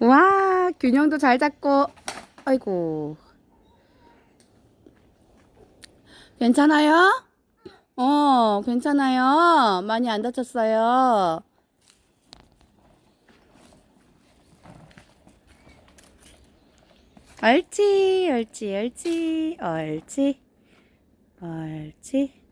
와, 균형도 잘 잡고. 아이고. 괜찮아요? 어, 괜찮아요. 많이 안 다쳤어요. 옳지, 옳지, 옳지, 옳지, 옳지.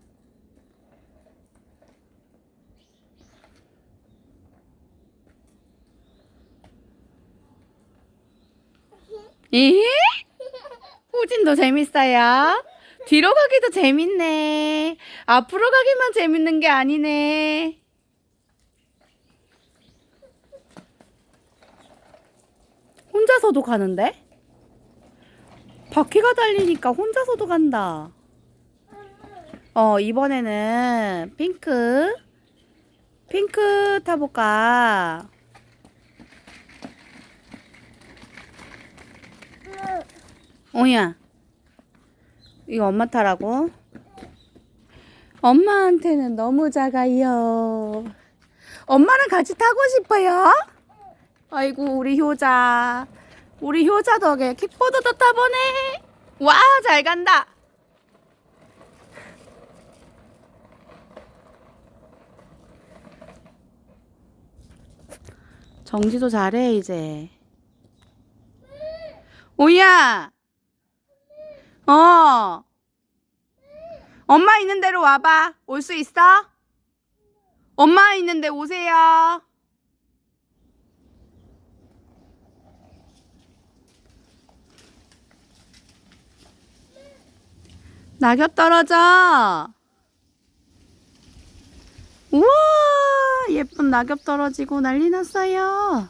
이? 후진도 재밌어요. 뒤로 가기도 재밌네. 앞으로 가기만 재밌는 게 아니네. 혼자서도 가는데? 바퀴가 달리니까 혼자서도 간다. 어, 이번에는 핑크. 핑크 타볼까? 오야. 이거 엄마 타라고? 엄마한테는 너무 작아요. 엄마랑 같이 타고 싶어요? 아이고, 우리 효자. 우리 효자 덕에 킥보드도 타보네. 와, 잘 간다. 정지도 잘해, 이제. 오야! 어. 엄마 있는 대로 와봐. 올 수 있어? 엄마 있는데 오세요. 낙엽 떨어져. 우와, 예쁜 낙엽 떨어지고 난리 났어요.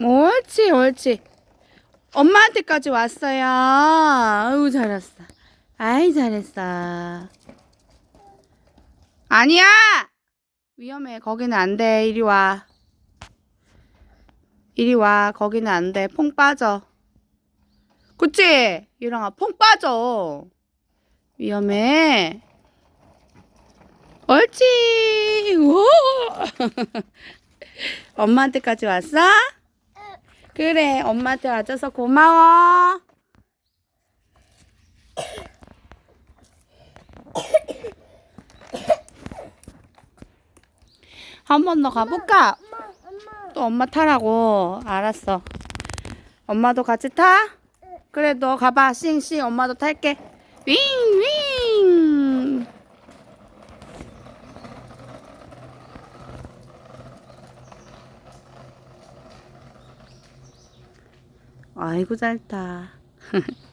옳지, 옳지. 엄마한테까지 왔어요. 아유, 잘했어. 아이, 잘했어. 아니야! 위험해. 거기는 안 돼. 이리 와. 이리 와. 거기는 안 돼. 퐁 빠져. 그치? 유랑아, 퐁 빠져. 위험해. 옳지. 우 엄마한테까지 왔어? 그래, 엄마한테 와줘서 고마워. 한 번 더 가볼까? 엄마, 엄마. 또 엄마 타라고. 알았어. 엄마도 같이 타? 그래, 너 가봐. 싱싱. 엄마도 탈게. 윙, 윙. 아이고, 잘 타.